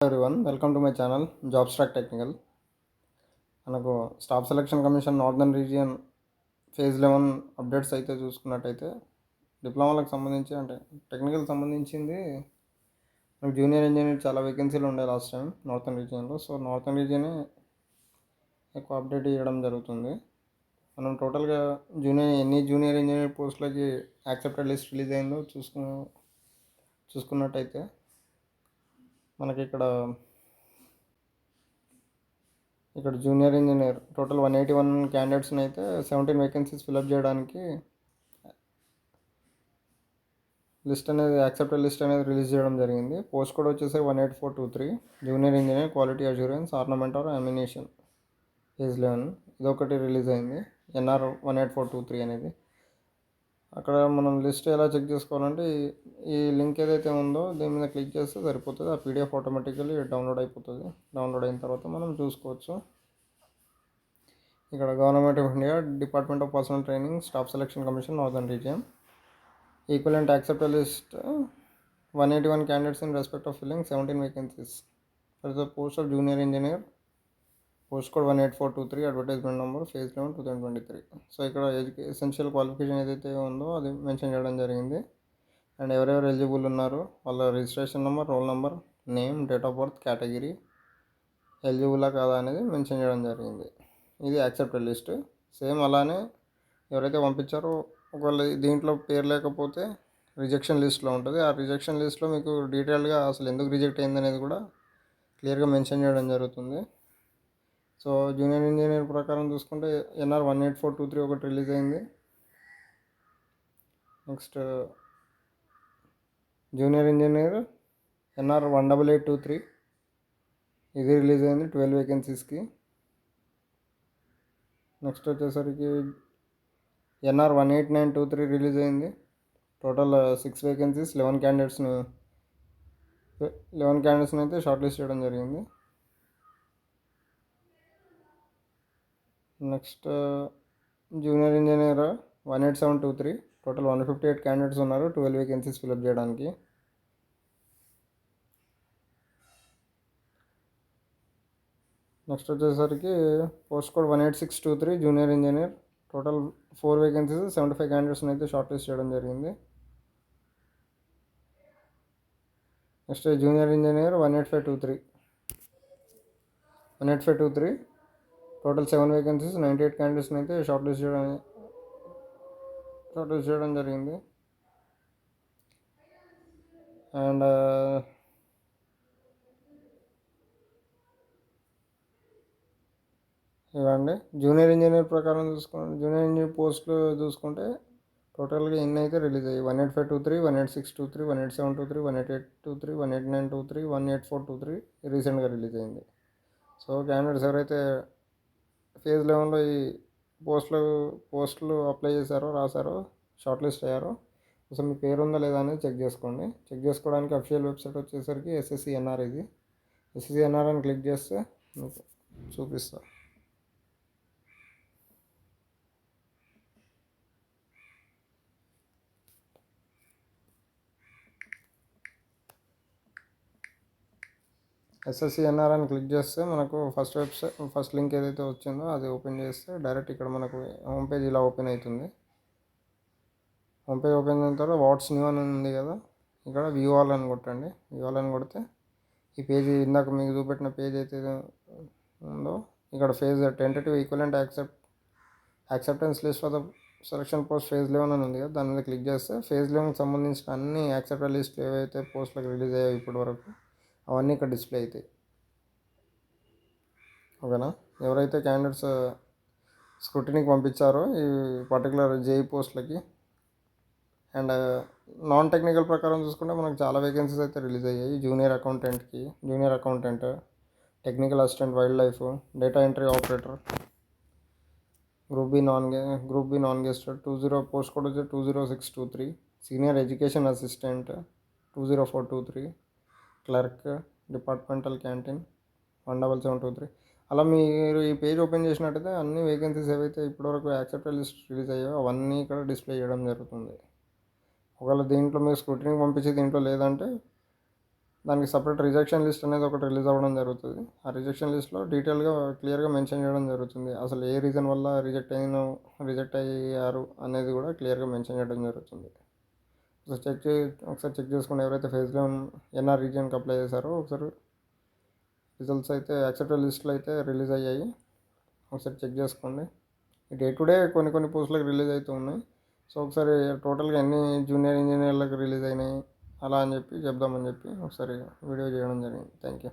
One welcome to my channel job track technical మనకు staff selection commission northern region phase eleven updates అయితే చూసుకున్నట్టయితే డిప్లొమాలకు సంబంధించి అంటే technical సంబంధించింది మనకు జూనియర్ ఇంజనీర్ చాలా వేకెన్సీలు ఉండే లాస్ట్ టైం నార్థన్ రీజియన్లో సో నార్థన్ రీజియనే ఎక్కువ అప్డేట్ ఇవ్వడం జరుగుతుంది. మనం టోటల్గా జూనియర్ ఎన్ని జూనియర్ ఇంజనీర్ పోస్టులకి యాక్సెప్టెడ్ లిస్ట్ రిలీజ్ అయిందో చూసుకు చూసుకున్నట్టయితే మనకి ఇక్కడ ఇక్కడ junior engineer total one eighty one క్యాండిడేట్స్ని అయితే సెవెంటీన్ వేకెన్సీస్ ఫిలప్ చేయడానికి లిస్ట్ అనేది యాక్సెప్టెడ్ లిస్ట్ అనేది రిలీజ్ చేయడం జరిగింది. పోస్ట్ కోడ్ వచ్చేసి one eight four two three junior engineer quality assurance armament or ammunition phase eleven ఇదొకటి రిలీజ్ అయింది. NR one eight four two three అనేది. అక్కడ మనం లిస్ట్ ఎలా చెక్ చేసుకోవాలంటే ఈ- లింక్ ఏదైతే ఉందో దీని మీద క్లిక్ చేస్తే సరిపోతుంది. ఆ పీడిఎఫ్ ఆటోమేటికల్లీ డౌన్లోడ్ అయిపోతుంది. డౌన్లోడ్ అయిన తర్వాత మనం చూసుకోవచ్చు. ఇక్కడ government of India department of personnel training staff selection commission northern region equivalent accept list one eighty one candidates in respect of filling seventeen vacancies for the post of junior engineer post code one eight four two three advertisement number phase eleven two thousand twenty three. So ఇక్కడ ఎడ్యుకే essential qualification ఏదైతే ఉందో అది mention చేయడం జరిగింది. And ఎవరెవరు eligible ఉన్నారో వాళ్ళ registration number roll number name date of birth category ఎలిజిబులా కాదా అనేది మెన్షన్ చేయడం జరిగింది. ఇది యాక్సెప్టెడ్ లిస్ట్. సేమ్ అలానే ఎవరైతే పంపించారో ఒకవేళ దీంట్లో పేరు లేకపోతే రిజెక్షన్ లిస్ట్లో ఉంటుంది. ఆ రిజెక్షన్ లిస్ట్లో మీకు డీటెయిల్గా అసలు ఎందుకు రిజెక్ట్ అయింది అనేది కూడా క్లియర్గా మెన్షన్ చేయడం జరుగుతుంది. సో జూనియర్ ఇంజనీర్ ప్రకారం చూసుకుంటే NR one eight four two three ఒకటి రిలీజ్ అయింది. Next junior engineer NR one double eight two three ఇది రిలీజ్ అయింది ట్వెల్వ్ వేకెన్సీస్కి. నెక్స్ట్ వచ్చేసరికి NR one eight nine two three release అయింది. టోటల్ సిక్స్ వేకెన్సీస్ లెవెన్ క్యాండిడేట్స్ని లెవెన్ క్యాండిడేట్స్ని అయితే షార్ట్ లిస్ట్ చేయడం జరిగింది. Next junior engineer one eight seven two three. Total one fifty eight candidates ఉన్నారు. ట్వెల్వ్ వేకెన్సీస్ ఫిలప్ చేయడానికి. Next వచ్చేసరికి post code one eight six two three junior engineer. Total four vacancies seventy five క్యాండిడేట్స్ని అయితే short list చేయడం జరిగింది. Next junior engineer one eight five two three. One eight five two three. Total seven vacancies ninety eight క్యాండిడేట్స్ని అయితే short list చేయడం short list చేయడం జరిగింది and ఇవ్వండి. Junior engineer ప్రకారం చూసుకుంటే జూనియర్ ఇంజనీర్ పోస్టులు చూసుకుంటే టోటల్గా ఎన్ని అయితే రిలీజ్ అయ్యాయి. One eight five two three one eight six two three one eight seven two three one eight eight two three one eight nine two three one eight four two three రీసెంట్గా release అయింది. So candidates ఎవరైతే phase లెవెన్లో ఈ పోస్టులు పోస్టులు apply చేశారో రాశారో short list అయ్యారో అసలు మీ పేరు ఉందా లేదా అనేది చెక్ చేసుకోండి. చెక్ చేసుకోవడానికి అఫిషియల్ వెబ్సైట్ వచ్చేసరికి ఎస్ఎస్సి ఎన్ఆర్ ఇది. ఎస్ఎస్సి ఎన్ఆర్ అని క్లిక్ చేస్తే మీకు ఎస్ఎస్సి ఎన్ఆర్ అని క్లిక్ చేస్తే మనకు ఫస్ట్ వెబ్సైట్ ఫస్ట్ లింక్ ఏదైతే వచ్చిందో అది ఓపెన్ చేస్తే డైరెక్ట్ ఇక్కడ మనకు హోమ్ పేజ్ ఇలా ఓపెన్ అవుతుంది హోమ్ పేజ్ ఓపెన్ అయిన తర్వాత వాట్స్ న్యూ అని ఉంది కదా ఇక్కడ వ్యూ ఆల్ అని కొట్టండి. వ్యూ ఆల్ అని కొడితే ఈ పేజీ ఇందాక మీకు చూపెట్టిన పేజ్ అయితే ఉందో ఇక్కడ phase tentative equivalent accept acceptance list for the selection post phase eleven అని ఉంది కదా దాని మీద క్లిక్ చేస్తే ఫేజ్ లెవెన్కి సంబంధించిన అన్ని యాక్సెప్టెడ్ లిస్ట్ ఏవైతే పోస్టులకు రిలీజ్ అయ్యాయి ఇప్పటి వరకు అవన్నీ ఇక్కడ డిస్ప్లే అవుతాయి. ఓకేనా? ఎవరైతే క్యాండిడేట్స్ స్క్రూటినీకి పంపించారో ఈ పర్టికులర్ జేఈ పోస్ట్లకి అండ్ నాన్ టెక్నికల్ ప్రకారం చూసుకుంటే మనకు చాలా వేకెన్సీస్ అయితే రిలీజ్ అయ్యాయి. Junior అకౌంటెంట్కి junior accountant technical assistant wildlife data entry operator group B non గే group B non gazetted two zero post code వచ్చి two zero six two three senior education assistant two zero four two three clerk departmental canteen one double seven two three. అలా మీరు ఈ page open చేసినట్టయితే అన్ని vacancies ఏవైతే ఇప్పటివరకు accepted list release అయ్యాయో అవన్నీ ఇక్కడ డిస్ప్లే చేయడం జరుగుతుంది. ఒకవేళ దీంట్లో మీరు స్క్రూటినీ పంపించి దీంట్లో లేదంటే దానికి సపరేట్ రిజెక్షన్ లిస్ట్ అనేది ఒకటి రిలీజ్ అవ్వడం జరుగుతుంది. ఆ రిజెక్షన్ లిస్ట్లో డీటెయిల్గా క్లియర్గా మెన్షన్ చేయడం జరుగుతుంది. అసలు ఏ రీజన్ వల్ల రిజెక్ట్ అయిన రిజెక్ట్ అయ్యారు అనేది కూడా క్లియర్గా మెన్షన్ చేయడం జరుగుతుంది. ఒకసారి చెక్ చే ఒకసారి చెక్ చేసుకుని ఎవరైతే ఫేజ్లో ఎన్ఆర్ రీజియన్కి అప్లై చేశారో ఒకసారి రిజల్ట్స్ అయితే యాక్సెప్టెడ్ లిస్టులు అయితే రిలీజ్ అయ్యాయి. ఒకసారి చెక్ చేసుకోండి. డే టు డే కొన్ని కొన్ని పోస్టులకు రిలీజ్ అవుతూ ఉన్నాయి. సో ఒకసారి టోటల్గా ఎన్ని జూనియర్ ఇంజనీర్లకు రిలీజ్ అయినాయి అలా అని చెప్పి చెప్దామని చెప్పి ఒకసారి వీడియో చేయడం జరిగింది. Thank you